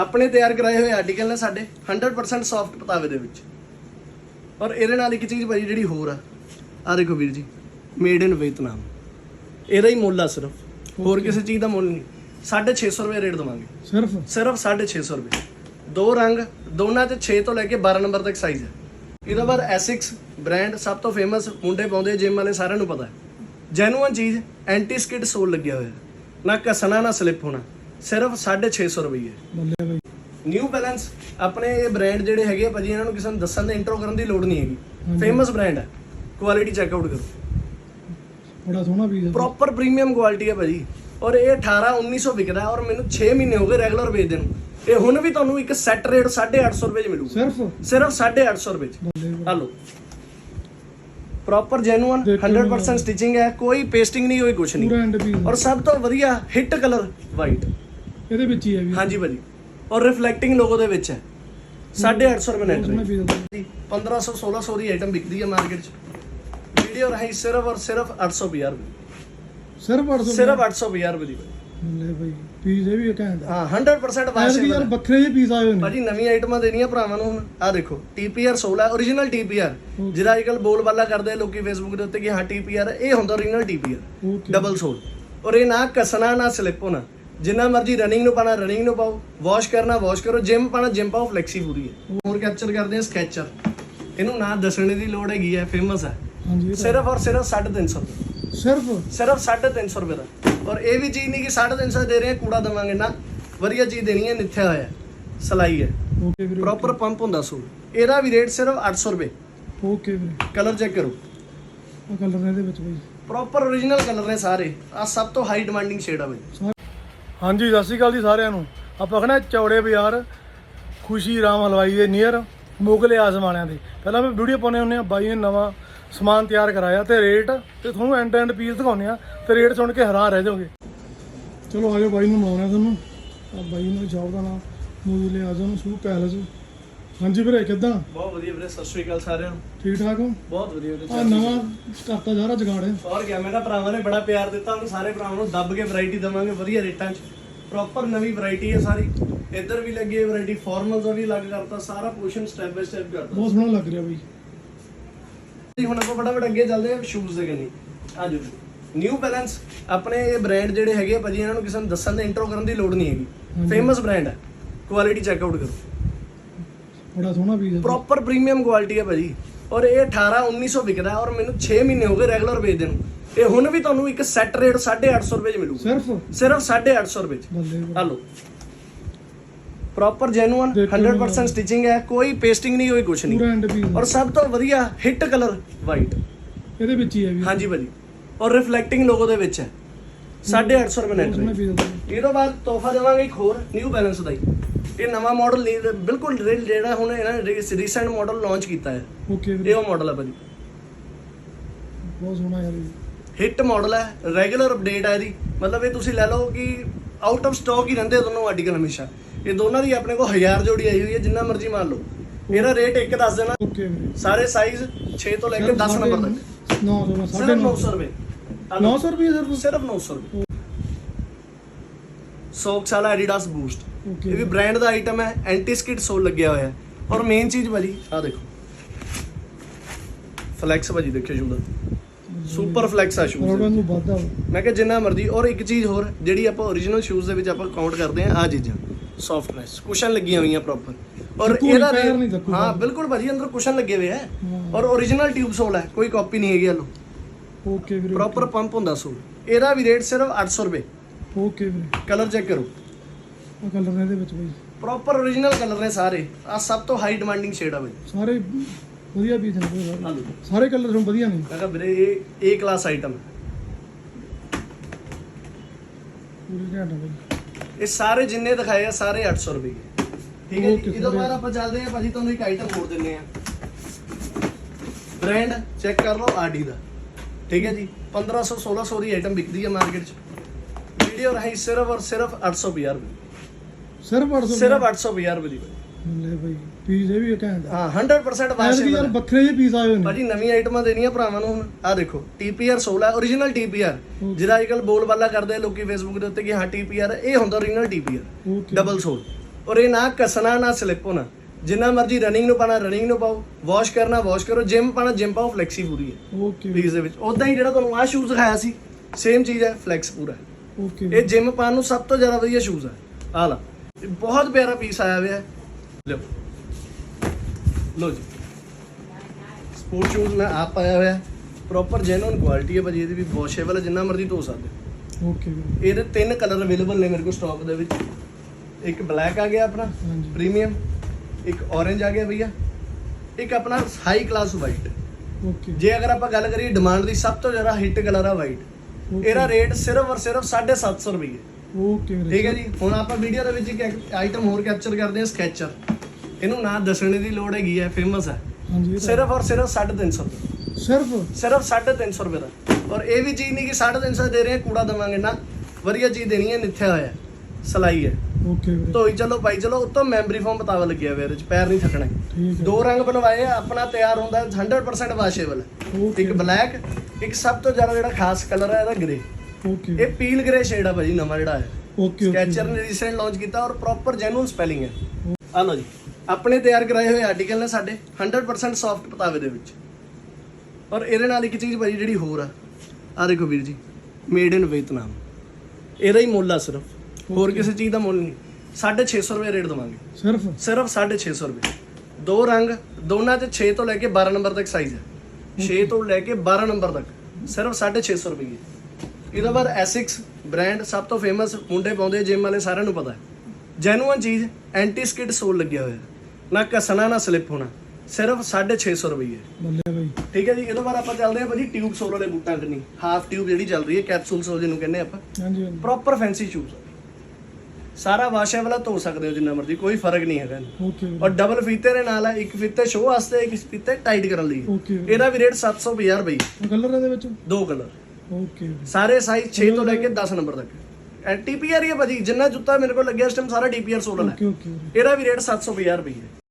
ਆਪਣੇ ਤਿਆਰ ਕਰਾਏ ਹੋਏ ਆਰਟੀਕਲ ਨੇ ਸਾਡੇ 100% ਸੌਫਟ ਪਤਾਵੇ ਦੇ ਵਿੱਚ। ਔਰ ਇਹਦੇ ਨਾਲ ਇੱਕ ਚੀਜ਼ ਭਾਜੀ ਜਿਹੜੀ ਹੋਰ ਆ ਆ ਦੇਖੋ ਵੀਰ ਜੀ ਮੇਡ ਇਨ ਵੀਅਤਨਾਮ ਇਹਦਾ ਹੀ ਮੁੱਲ ਆ ਸਿਰਫ ਹੋਰ ਕਿਸੇ ਚੀਜ਼ ਦਾ ਮੁੱਲ ਨਹੀਂ। 650 ਰੁਪਏ ਰੇਟ ਦਵਾਂਗੇ। ਸਿਰਫ? ਸਿਰਫ 650 ਰੁਪਏ। ਦੋ ਰੰਗ ਦੋਨਾਂ ਚ 6 ਤੋਂ ਲੈ ਕੇ 12 ਨੰਬਰ ਤੱਕ ਸਾਈਜ਼ ਹੈ ਇਹਦਾ ਬਾਅਦ ਐਸਿਕਸ ਬ੍ਰਾਂਡ ਸਭ ਤੋਂ ਫੇਮਸ ਮੁੰਡੇ ਪਾਉਂਦੇ ਜਿਮ ਵਾਲੇ ਸਾਰਿਆਂ ਨੂੰ ਪਤਾ। ਹੈ ਜੈਨੂਅਨ ਚੀਜ਼ ਐਂਟੀ ਸਕਿਡ ਸੋਲ ਲੱਗਿਆ ਹੋਇਆ। ਨਾ ਘਸਣਾ ਨਾ ਸਲਿਪ ਹੋਣਾ। ਸਿਰਫ 650 ਰੁਪਏ ਬੱਲੇ ਬਾਈ ਨਿਊ ਬੈਲੈਂਸ ਆਪਣੇ ਇਹ ਬ੍ਰਾਂਡ ਜਿਹੜੇ ਹੈਗੇ ਆ ਭਾਜੀ ਇਹਨਾਂ ਨੂੰ ਕਿਸੇ ਨੂੰ ਦੱਸਣ ਦੇ ਇੰਟਰੋ ਕਰਨ ਦੀ ਲੋੜ ਨਹੀਂ ਹੈਗੀ। ਫੇਮਸ ਬ੍ਰਾਂਡ ਹੈ। ਕੁਆਲਿਟੀ ਚੈੱਕ ਆਊਟ ਕਰੋ। ਬੜਾ ਸੋਹਣਾ ਪੀਸ ਹੈ। ਪ੍ਰੋਪਰ ਪ੍ਰੀਮੀਅਮ ਕੁਆਲਿਟੀ ਹੈ ਭਾਜੀ। ਔਰ ਇਹ 18 1900 ਵਿਕਦਾ ਔਰ ਮੈਨੂੰ 6 ਮਹੀਨੇ ਹੋ ਗਏ ਰੈਗੂਲਰ ਵੇਚਦੇ ਨੂੰ। ਇਹ ਹੁਣ ਵੀ ਤੁਹਾਨੂੰ ਇੱਕ ਸੈੱਟ ਰੇਟ 850 ਰੁਪਏ ਚ ਮਿਲੂਗਾ। ਸਿਰਫ? ਸਿਰਫ 850 ਰੁਪਏ ਚ। ਬੱਲੇ ਬਾਈ ਪ੍ਰੋਪਰ ਜੈਨੂਅਨ ਦੇਖੋ 100% ਸਟਿਚਿੰਗ ਹੈ। ਕੋਈ ਪੇਸਟਿੰਗ ਨਹੀਂ ਹੋਈ ਕੁਛ ਪੂਰਾ ਨਹੀਂ ਐਂਡ ਪੀਸ ਔਰ ਸਭ ਤੋਂ ਵਧੀਆ ਹਿੱਟ ਕਲਰ ਵਾਈਟ ਇਹਦੇ ਵਿੱਚ ਹੀ ਹੈ ਵੀ। ਹਾਂਜੀ ਭਾਜੀ। ਔਰ ਰਿਫਲੈਕਟਿੰਗ ਲੋਗੋ ਦੇ ਵਿੱਚ ਹੈ। 850 ਰੁਪਏ ਨੈਟ ਰੇਟ ਪੀਸ ਹੈ ਜੀ 1500 1600 ਦੀ ਆਈਟਮ ਵਿਕਦੀ ਹੈ ਮਾਰਕੀਟ 'ਚ। ਵੀਡੀਓ ਰਹੀ ਸਿਰਫ ਔਰ ਸਿਰਫ 850 ਰੁਪਏ। ਸਿਰਫ 800 ਸਿਰਫ 850 ਰੁਪਏ ਦੀ ਭਾਜੀ। ਬੱਲੇ ਬਾਈ ਪੀਸ ਇਹ ਵੀ ਘੈਂਟ ਹੈ ਹਾਂ 100% ਐਸ ਵਾਸ਼ ਵੀ ਯਾਰ ਵੱਖਰੇ ਜਿਹੇ ਪੀਸ ਆਏ ਹੋਏ ਨੇ। ਭਾਜੀ ਨਵੀਂ ਆਈਟਮਾਂ ਦੇਣੀਆਂ ਭਰਾਵਾਂ ਨੂੰ ਹੁਣ। ਆ ਦੇਖੋ TPR 16 origignal TPR ਜਿਹੜਾ ਅੱਜਕੱਲ ਬੋਲਬਾਲਾ ਕਰਦੇ ਲੋਕੀ ਫੇਸਬੁੱਕ ਦੇ ਉੱਤੇ ਕਿ ਹਾਂ TPR ਇਹ ਹੁੰਦਾ origignal TPR ਡਬਲ ਸੋਲ ਔਰ ਇਹ ਨਾ ਕਸਣਾ ਨਾ ਸਲਿਪ ਹੋਣਾ। ਜਿੰਨਾ ਮਰਜ਼ੀ ਰਨਿੰਗ ਨੂੰ ਪਾਣਾ ਰਨਿੰਗ ਨੂੰ ਪਾਓ ਵਾਸ਼ ਕਰਨਾ ਵਾਸ਼ ਕਰੋ ਜਿਮ ਪਾਣਾ ਜਿਮ ਪਾਓ ਫਲੈਕਸੀ ਪੂਰੀ ਹੈ। ਹੋਰ ਕੈਪਚਰ ਕਰਦੇ ਆ ਸਕੈਚਰ ਇਹਨੂੰ ਨਾ ਦੱਸਣੇ ਦੀ ਲੋੜ ਹੈਗੀ ਹੈ ਫੇਮਸ ਹੈ। ਹਾਂਜੀ ਸਿਰਫ ਔਰ ਸਿਰਫ 350 ਰੁਪਏ। ਸਿਰਫ? ਸਿਰਫ 350 ਰੁਪਏ ਦਾ। ਔਰ ਇਹ ਵੀ ਚੀਜ਼ ਨਹੀਂ ਕਿ 350 ਦੇ ਰਹੇ ਕੂੜਾ ਦਵਾਂਗੇ। ਨਾ ਵਧੀਆ ਚੀਜ਼ ਦੇਣੀ ਹੈ ਨਿੱਥਿਆ ਹੋਇਆ। ਸਲਾਈ ਹੈ। ਓਕੇ ਵੀਰੇ ਪ੍ਰੋਪਰ ਪੰਪ ਹੁੰਦਾ ਸੂਟ। ਇਹਦਾ ਵੀ ਰੇਟ ਸਿਰਫ 800 ਰੁਪਏ। ਓਕੇ ਵੀਰੇ। ਕਲਰ ਚੈੱਕ ਕਰੋ। ਆ ਕਲਰ ਨੇ ਇਹਦੇ ਵਿੱਚ ਬਾਈ। ਪ੍ਰੋਪਰ origignal ਕਲਰ ਨੇ ਸਾਰੇ। ਆ ਸਭ ਤੋਂ ਹਾਈ ਡਿਮਾਂਡਿੰਗ ਸ਼ੇਡ ਆ ਬਈ। ਹਾਂਜੀ, ਸਤਿ ਸ਼੍ਰੀ ਅਕਾਲ ਜੀ ਸਾਰਿਆਂ ਨੂੰ। ਆਪਾਂ ਖਣਾ ਚੌੜੇ ਬਾਜ਼ਾਰ, ਖੁਸ਼ੀ, ਰਾਮ ਹਲਵਾਈ ਦੇ ਨੀਅਰ ਮੁਗਲੇ ਵਾਲਿਆਂ ਦੇ। ਪਹਿਲਾਂ ਮੈਂ ਵੀਡੀਓ ਪਾਉਣੇ ਹੁੰਦੇ ਆ ਬਾਈ ਨੇ ਨਵਾਂ ਸਮਾਨ ਤਿਆਰ ਕਰਾਇਆ ਤੇ ਰੇਟ ਤੇ ਤੁਹਾਨੂੰ ਐਂਡ ਐਂਡ ਪੀਸ ਦਿਖਾਉਂਦੇ ਆ ਤੇ ਰੇਟ ਸੁਣ ਕੇ ਹੈਰਾਨ ਰਹਿ ਜਾਓਗੇ। ਚਲੋ ਆਜੋ ਬਾਈ ਨੂੰ ਮਿਲਾਉਂਦੇ ਤੁਹਾਨੂੰ। ਆ ਬਾਈ ਨੂੰ ਜਾਓ ਦਾ ਨਾਮ ਮੁਗਲੇ ਆਜ਼ਮ, ਸੂ ਪੈਲਸ ਹਾਂਜੀ ਵੀਰੇ ਕਿੱਦਾਂ? ਬਹੁਤ ਵਧੀਆ ਵੀਰੇ ਸਤਿ ਸ਼੍ਰੀ ਅਕਾਲ ਸਾਰਿਆਂ ਨੂੰ। ਠੀਕ ਠਾਕ ਹੋ? ਬਹੁਤ ਵਧੀਆ ਵੀਰੇ ਆ ਨਵਾਂ ਕਰਤਾ ਸਾਰਾ ਜਗਾੜ ਹੈ ਔਰ ਕਿਆ ਮੈਂ ਕਿਹਾ ਭਰਾਵਾਂ ਨੇ ਬੜਾ ਪਿਆਰ ਦਿੱਤਾ ਉਹਨੂੰ ਸਾਰੇ ਭਰਾਵਾਂ ਨੂੰ ਦੱਬ ਕੇ ਵੈਰਾਈਟੀ ਦਵਾਂਗੇ ਵਧੀਆ ਰੇਟਾਂ 'ਚ। ਪ੍ਰੋਪਰ ਨਵੀਂ ਵੈਰਾਈਟੀ ਹੈ ਸਾਰੀ। ਇੱਧਰ ਵੀ ਲੱਗੀ ਹੈ ਵੈਰਾਈਟੀ ਫਾਰਮਲਸ ਦਾ ਵੀ ਲੱਗ ਕਰਤਾ ਸਾਰਾ ਪੋਰਸ਼ਨ ਸਟੈਪ ਬਾਈ ਸਟੈਪ ਕਰਤਾ। ਬਹੁਤ ਸੋਹਣਾ ਲੱਗ ਰਿਹਾ ਬਾਈ। ਜੀ ਹੁਣ ਆਪਾਂ ਫਟਾਫਟ ਅੱਗੇ ਚੱਲਦੇ ਹਾਂ ਸ਼ੂਜ਼ ਦੇ ਕੰਨੀ। ਆ ਜਾਓ ਨਿਊ ਬੈਲੈਂਸ ਆਪਣੇ ਇਹ ਬ੍ਰਾਂਡ ਜਿਹੜੇ ਹੈਗੇ ਆ ਭਾਜੀ ਇਹਨਾਂ ਨੂੰ ਕਿਸੇ ਨੂੰ ਦੱਸਣ ਦੇ ਇੰਟਰੋ ਕਰਨ ਦੀ ਲੋੜ ਨਹੀਂ ਹੈਗੀ। ਫੇਮਸ ਬ੍ਰਾਂਡ ਹੈ। ਕੁਆਲਿਟੀ ਚੈੱਕ ਆਊਟ ਕਰੋ। ਬੜਾ ਸੋਹਣਾ ਪੀਸ ਹੈ ਪ੍ਰੋਪਰ ਪ੍ਰੀਮੀਅਮ ਕੁਆਲਿਟੀ ਹੈ ਭਾਜੀ। ਔਰ ਇਹ 18 1900 ਵਿਕਦਾ ਔਰ ਮੈਨੂੰ 6 ਮਹੀਨੇ ਹੋ ਗਏ ਰੈਗੂਲਰ ਵੇਚਦੇ ਨੂੰ। ਇਹ ਹੁਣ ਵੀ ਤੁਹਾਨੂੰ ਇੱਕ ਸੈੱਟ ਰੇਟ 850 ਰੁਪਏ ਚ ਮਿਲੂਗਾ। ਸਿਰਫ? ਸਿਰਫ 850 ਰੁਪਏ ਚ। ਬਾਈ। ਹਲੋ ਪ੍ਰੋਪਰ ਜੈਨੂਅਨ ਦੇਖੋ 100% ਸਟਿਚਿੰਗ ਹੈ। ਕੋਈ ਪੇਸਟਿੰਗ ਨਹੀਂ ਹੋਈ ਕੁਛ ਨਹੀਂ। ਔਰ ਸਭ ਤੋਂ ਵਧੀਆ ਹਿੱਟ ਕਲਰ ਵਾਈਟ ਇਹਦੇ ਵਿੱਚ ਹੀ ਹੈ ਵੀ ਹਾਂਜੀ ਭਾਜੀ। ਔਰ ਰਿਫਲੈਕਟਿੰਗ ਲੋਗੋ ਦੇ ਵਿੱਚ ਹੈ। 850 ਰੁਪਏ ਨੈਟ ਰੇਟ ਇਹ ਤੋਂ ਬਾਅਦ ਤੋਹਫਾ ਦੇਵਾਂਗੇ ਇੱਕ ਹੋਰ ਨਿਊ ਬੈਲੈਂਸ ਦਾ ਹੀ। ਇਹ ਨਵਾਂ ਮਾਡਲ ਨਹੀਂ ਬਿਲਕੁਲ ਰੇ- ਜਿਹੜਾ ਹੁਣ ਇਹਨਾਂ ਨੇ ਰੀਸੈਂਟ ਮਾਡਲ ਲਾਂਚ ਕੀਤਾ ਹੈ ਓਕੇ ਇਹ ਵੀਰੇ ਉਹ ਮਾਡਲ ਹੈ ਭਾਜੀ ਬਹੁਤ ਸੋਹਣਾ ਯਾਰ ਇਹ। ਹਿੱਟ ਮਾਡਲ ਹੈ ਰੈਗੂਲਰ ਅਪਡੇਟ ਹੈ ਇਹਦੀ ਮਤਲਬ ਇਹ ਤੁਸੀਂ ਲੈ ਲਓ ਕਿ ਆਊਟ ਆਫ ਸਟਾਕ ਹੀ ਰਹਿੰਦੇ ਆ ਦੋਨੋਂ ਆਰਟੀਕਲ ਹਮੇਸ਼ਾ ਇਹ ਦੋਨਾਂ ਦੀ ਆਪਣੇ ਕੋਲ 1000 ਜੋੜੀ ਆਈ ਹੋਈ ਹੈ ਜਿੰਨਾ ਮਰਜ਼ੀ ਮੰਨ ਲਓ ਇਹਦਾ ਰੇਟ ਇੱਕ ਦੱਸ ਦੇਣਾ ਓਕੇ ਵੀਰੇ ਸਾਰੇ ਸਾਈਜ਼ 6 ਤੋਂ ਲੈ ਕੇ 10 ਨੰਬਰ ਤੱਕ 900 ਸਿਰਫ 900 ਰੁਪਏ 900 ਰੁਪਏ ਸਿਰਫ ਸਿਰਫ 900 ਰੁਪਏ ਸੌਕਸ ਵਾਲਾ ਐਡੀਡਾਸ ਬੂਸਟ ਇਹ ਵੀ ਬ੍ਰਾਂਡ ਦਾ ਆਈਟਮ ਹੈ ਐਂਟੀ ਸਕਿਡ ਸੋਲ ਲੱਗਿਆ ਹੋਇਆ ਹੈ। ਔਰ ਮੇਨ ਚੀਜ਼ ਭਾਜੀ ਆ ਦੇਖੋ। ਫਲੈਕਸ ਭਾਜੀ ਦੇਖਿਓ ਸ਼ੂਜ਼ ਦਾ। ਸੁਪਰ ਫਲੈਕਸ ਆ ਸ਼ੂਜ਼ ਰੋਡਨ ਨੂੰ ਵਾਧਾ ਮੈਂ ਕਿਹਾ ਜਿੰਨਾ ਮਰਜ਼ੀ ਔਰ ਇੱਕ ਚੀਜ਼ ਹੋਰ ਜਿਹੜੀ ਆਪਾਂ origignal ਸ਼ੂਜ਼ ਦੇ ਵਿੱਚ ਆਪਾਂ ਕਾਊਂਟ ਕਰਦੇ ਆ ਆ ਚੀਜ਼ਾਂ। ਸੌਫਟਨੈਸ ਕੁਸ਼ਨ ਲੱਗੀਆਂ ਹੋਈਆਂ ਪ੍ਰੋਪਰ ਔਰ ਕੋਈ ਇਹਦਾ ਪੈਰ ਨਹੀਂ ਥੱਕੂਗਾ। ਹਾਂ ਬਿਲਕੁਲ ਭਾਜੀ ਅੰਦਰ ਕੁਸ਼ਨ ਲੱਗੇ ਹੋਏ ਹੈ। ਹਾਂ। ਔਰ origignal ਟਿਊਬ ਸੋਲ ਹੈ ਕੋਈ ਕਾਪੀ ਨਹੀਂ ਹੈਗੀ ਹਲੋ ਓਕੇ ਵੀਰੇ ਪ੍ਰੋਪਰ ਪੰਪ ਹੁੰਦਾ ਸੋਲ ਇਹਦਾ ਵੀ ਰੇਟ ਸਿਰਫ 800 ਰੁਪਏ। ਓਕੇ ਵੀਰੇ। ਕਲਰ ਚੈੱਕ ਕਰੋ। ਆ ਕਲਰ ਨੇ ਇਹਦੇ ਵਿੱਚ ਬਾਈ। ਪ੍ਰੋਪਰ origignal ਕਲਰ ਨੇ ਸਾਰੇ। ਆ ਸਭ ਤੋਂ ਹਾਈ ਡਿਮਾਂਡਿੰਗ ਸ਼ੇਡ ਆ ਭਾਈ ਸਾਰੇ ਵਧੀਆ ਪੀਸ ਨੇ ਵੀਰੇ ਸਾਰੇ। ਕਲਰ ਤੁਹਾਨੂੰ ਵਧੀਆ ਨੇ। ਮੈਂ ਕਿਹਾ ਵੀਰੇ ਇਹ ਏ ਕਲਾਸ ਆਈਟਮ ਪੂਰੀ ਘੈਂਟ ਆ ਬਾਈ। ਇਹ ਸਾਰੇ ਜਿੰਨੇ ਦਿਖਾਏ ਆ ਸਾਰੇ 800 ਰੁਪਏ ਠੀਕ ਹੈ Okay, ਜੀ ਇਹਦੋਂ ਸਾਰੇ। ਬਾਅਦ ਆਪਾਂ ਚੱਲਦੇ ਆ ਭਾਜੀ ਤੁਹਾਨੂੰ ਇੱਕ ਆਈਟਮ ਹੋਰ ਦਿੰਨੇ ਆ ਬ੍ਰਾਂਡ ਚੈੱਕ ਕਰ ਲਓ ਆਡੀ ਦਾ। ਠੀਕ ਹੈ ਜੀ? 1500 1600 ਦੀ ਆਈਟਮ ਵਿਕਦੀ ਹੈ ਮਾਰਕੀਟ 'ਚ। ਵੀਡੀਓ ਰਹੀ ਸਿਰਫ ਔਰ ਸਿਰਫ 850 ਰੁਪਏ ਸਿਰਫ 800 ਸਿਰਫ 850 ਰੁਪਏ ਦੀ। ਲੈ ਬਾਈ ਪੀਸ ਇਹ ਵੀ ਆ ਹਾਂ 100% ਐਸ ਵੀ ਯਾਰ ਵੱਖਰੇ ਜਿਹੇ ਪੀਸ ਆਏ ਹੋਏ ਨੇ। ਭਾਜੀ ਨਵੀਂ ਆਈਟਮਾਂ ਦੇਣੀਆਂ ਭਰਾਵਾਂ ਨੂੰ ਹੁਣ। ਆ ਦੇਖੋ TPR 16 origignal TPR ਜਿਹੜਾ ਅੱਜਕੱਲ ਬੋਲਬਾਲਾ ਕਰਦੇ ਆ ਲੋਕੀ ਫੇਸਬੁੱਕ ਦੇ ਉੱਤੇ ਕਿ ਹਾਂ TPR ਇਹ ਹੁੰਦਾ origignal TPR okay double sole ਔਰ ਇਹ ਨਾ ਕਸਣਾ ਨਾ ਸਲਿਪ ਹੋਣਾ। ਜਿੰਨਾ ਮਰਜ਼ੀ ਰਨਿੰਗ ਨੂੰ ਪਾਣਾ ਰਨਿੰਗ ਨੂੰ ਪਾਓ। ਵਾਸ਼ ਕਰਨਾ ਵਾਸ਼ ਕਰੋ। ਜਿਮ ਪਾਣਾ ਜਿਮ ਪਾਓ ਫਲੈਕਸੀ ਪੂਰੀ ਹੈ। ਓਕੇ ਪੀਸ ਦੇ ਵਿੱਚ। ਉਦਾਂ ਹੀ ਜਿਹੜਾ ਤੁਹਾਨੂੰ ਆਹ ਸ਼ੂਜ਼ ਦਿਖਾਇਆ ਸੀ ਸੇਮ ਚੀਜ਼ ਹੈ ਫਲੈਕਸ ਪੂਰਾ। ਓਕੇ ਇਹ ਜਿਮ ਪਾਉਣ ਨੂੰ ਸਭ ਤੋਂ ਜ਼ਿਆਦਾ ਵਧੀਆ ਸ਼ੂਜ਼ ਹੈ ਆਹ ਲਾ। ਇਹ ਬਹੁਤ ਪਿਆਰਾ ਪੀਸ ਆਇਆ ਹੋਇਆ। ਹੈ ਲਓ। ਲਓ ਜੀ। ਸਪੋਰਟ ਸ਼ੂਜ਼ ਮੈਂ ਆਪ ਪਾਇਆ ਹੋਇਆ। ਪ੍ਰੋਪਰ ਜੈਨੂਇਨ ਕੁਆਲਿਟੀ ਹੈ ਭਾਜੀ ਇਹਦੀ ਵੀ ਵਾਸ਼ੇਬਲ ਹੈ ਜਿੰਨਾ ਮਰਜ਼ੀ ਧੋ ਸਕਦੇ ਹੋ। ਓਕੇ ਵੀਰੇ ਇਹਦੇ ਤਿੰਨ ਕਲਰ ਅਵੇਲੇਬਲ ਨੇ ਮੇਰੇ ਕੋਲ ਸਟਾਕ ਦੇ ਵਿੱਚ। ਇੱਕ ਬਲੈਕ ਆ ਗਿਆ ਆਪਣਾ ਹਾਂਜੀ। ਪ੍ਰੀਮੀਅਮ ਇੱਕ orange ਆ ਗਿਆ ਭਈਆ। ਇੱਕ ਆਪਣਾ ਹਾਈ ਕਲਾਸ ਵਾਈਟ ਓਕੇ ਜੇ ਅਗਰ ਆਪਾਂ ਗੱਲ ਕਰੀਏ ਡਿਮਾਂਡ ਦੀ ਸਭ ਤੋਂ ਜ਼ਿਆਦਾ ਹਿੱਟ ਕਲਰ ਆ ਵਾਈਟ ਇਹਦਾ ਰੇਟ ਸਿਰਫ ਔਰ ਸਿਰਫ 750 ਰੁਪਏ ਓਕੇ ਵੀਰੇ। ਠੀਕ ਹੈ ਜੀ? ਹੁਣ ਆਪਾਂ ਵੀਡੀਓ ਦੇ ਵਿੱਚ ਇੱਕ ਆਈਟਮ ਹੋਰ ਕੈਪਚਰ ਕਰਦੇ ਹਾਂ ਸਕੈਚਰ ਇਹਨੂੰ ਨਾ ਦੱਸਣ ਦੀ ਲੋੜ ਹੈਗੀ ਹੈ ਫੇਮਸ ਹੈ। ਹਾਂਜੀ ਸਿਰਫ ਔਰ ਸਿਰਫ 350 ਰੁਪਏ। ਸਿਰਫ? ਸਿਰਫ 350 ਰੁਪਏ ਦਾ। ਔਰ ਇਹ ਵੀ ਚੀਜ਼ ਨਹੀਂ ਕਿ 350 ਦੇ ਰਹੇ ਹਾਂ ਕੂੜਾ ਦਵਾਂਗੇ। ਨਾ ਵਧੀਆ ਚੀਜ਼ ਦੇਣੀ ਹੈ ਨਿੱਥਿਆ ਹੋਇਆ ਸਲਾਈ ਹੈ। ਓਕੇ ਵੀਰੇ। ਧੋਈ ਚਲੋ ਪਾਈ ਚਲੋ ਉੱਤੋਂ ਮੈਮਰੀ ਫੋਮ ਬਤਾਵਾ ਲੱਗਿਆ ਇਹਦੇ ਚ ਪੈਰ ਨਹੀਂ ਥੱਕਣਾ। ਦੋ ਰੰਗ ਬਣਵਾਏ ਆ ਆਪਣਾ ਤਿਆਰ ਹੁੰਦਾ ਹੈ, 100% ਵਾਸ਼ੇਬਲ ਇੱਕ ਬਲੈਕ ਇੱਕ ਸਭ ਤੋਂ ਜ਼ਿਆਦਾ ਜਿਹੜਾ ਖਾਸ ਕਲਰ ਹੈ ਇਹਦਾ ਗ੍ਰੇ ਓਕੇ ਇਹ ਪੀਲ ਗ੍ਰੇ ਸ਼ੇਡ ਆ ਭਾਜੀ ਨਵਾਂ ਜਿਹੜਾ ਹੈ। ਓਕੇ ਸਕੈਚਰ ਨੇ ਰੀਸੈਂਟ ਲਾਂਚ ਕੀਤਾ ਔਰ ਪ੍ਰੋਪਰ ਜੈਨੂਇਨ ਸਪੈਲਿੰਗ ਹੈ। ਆ ਲਓ ਜੀ ਆਪਣੇ ਤਿਆਰ ਕਰਾਏ ਹੋਏ ਆਰਟੀਕਲ ਨੇ ਸਾਡੇ 100% ਸੌਫਟ ਪਤਾਵੇ ਦੇ ਵਿੱਚ। ਔਰ ਇਹਦੇ ਨਾਲ ਇੱਕ ਚੀਜ਼ ਭਾਜੀ ਜਿਹੜੀ ਹੋਰ ਆ ਆ ਦੇਖੋ ਵੀਰ ਜੀ ਮੇਡ ਇਨ ਵੀਅਤਨਾਮ ਇਹਦਾ ਹੀ ਮੁੱਲ ਆ ਸਿਰਫ ਹੋਰ ਕਿਸੇ ਚੀਜ਼ ਦਾ ਮੁੱਲ ਨਹੀਂ। 650 ਰੁਪਏ ਰੇਟ ਦਵਾਂਗੇ। ਸਿਰਫ? ਸਿਰਫ 650 ਰੁਪਏ। ਦੋ ਰੰਗ ਦੋਨਾਂ ਚ 6 ਤੋਂ ਲੈ ਕੇ 12 ਨੰਬਰ ਤੱਕ ਸਾਈਜ਼ ਹੈ। 6 ਤੋਂ ਲੈ ਕੇ 12 ਨੰਬਰ ਤੱਕ ਸਿਰਫ 650 ਰੁਪਏ ਇਹਦਾ ਬਾਅਦ ਐਸਿਕਸ ਬ੍ਰਾਂਡ ਸਭ ਤੋਂ ਫੇਮਸ ਮੁੰਡੇ ਪਾਉਂਦੇ ਜਿਮ ਵਾਲੇ ਸਾਰਿਆਂ ਨੂੰ ਪਤਾ ਹੈ। ਜੈਨੂਇਨ ਚੀਜ਼ ਐਂਟੀ ਸਕਿਡ ਸੋਲ ਲੱਗਿਆ ਹੋਇਆ। ਨਾ ਘਸਣਾ ਨਾ ਸਲਿਪ ਹੋਣਾ। ਸਿਰਫ 650 ਰੁਪਏ ਬੱਲੇ ਬਾਈ। ਠੀਕ ਹੈ ਜੀ ਇਹਦੇ ਬਾਅਦ ਆਪਾਂ ਚੱਲਦੇ ਹਾਂ ਭਾਜੀ ਟਿਊਬ ਸੋਲ ਵਾਲੇ ਬੂਟਾਂ ਕੰਨੀ ਹਾਫ ਟਿਊਬ ਜਿਹੜੀ ਚੱਲ ਰਹੀ ਹੈ ਕੈਪਸੂਲ ਸੋਲ ਜਿਹਨੂੰ ਕਹਿੰਦੇ ਆਪਾਂ। ਹਾਂਜੀ ਹਾਂਜੀ। ਪ੍ਰੋਪਰ ਫੈਂਸੀ ਸ਼ੂਜ਼ ਸਾਰਾ ਵਾਸ਼ਾ ਵਾਲਾ ਧੋ ਸਕਦੇ ਹੋ ਜਿੰਨਾ ਮਰਜ਼ੀ ਕੋਈ ਫ਼ਰਕ ਨਹੀਂ ਹੈਗਾ ਇਹਨੂੰ। ਓਕੇ ਔਰ ਡਬਲ ਫੀਤੇ ਦੇ ਨਾਲ ਹੈ ਇੱਕ ਫੀਤੇ ਸ਼ੋਅ ਵਾਸਤੇ ਇੱਕ ਫੀਤੇ ਟਾਈਟ ਕਰਨ ਲਈ। ਓਕੇ ਇਹਦਾ ਵੀ ਰੇਟ 750 ਰੁਪਏ। ਕਲਰ ਇਹਦੇ ਵਿੱਚ? ਦੋ ਕਲਰ ਓਕੇ ਸਾਰੇ ਸਾਈਜ਼ 6 ਤੋਂ ਲੈ ਕੇ 10 ਨੰਬਰ ਤੱਕ। ਟੀਪੀਆਰ ਹੀ ਹੈ ਭਾਜੀ ਜਿੰਨਾ ਜੁੱਤਾ ਮੇਰੇ ਕੋਲ ਲੱਗਿਆ ਇਸ ਟਾਈਮ ਸਾਰਾ ਡੀਪੀਆਰ 16 ਹੈ ਓਕੇ ਓਕੇ ਇਹਦਾ ਵੀ ਰੇਟ 750 ਰੁਪਏ। ਹੈ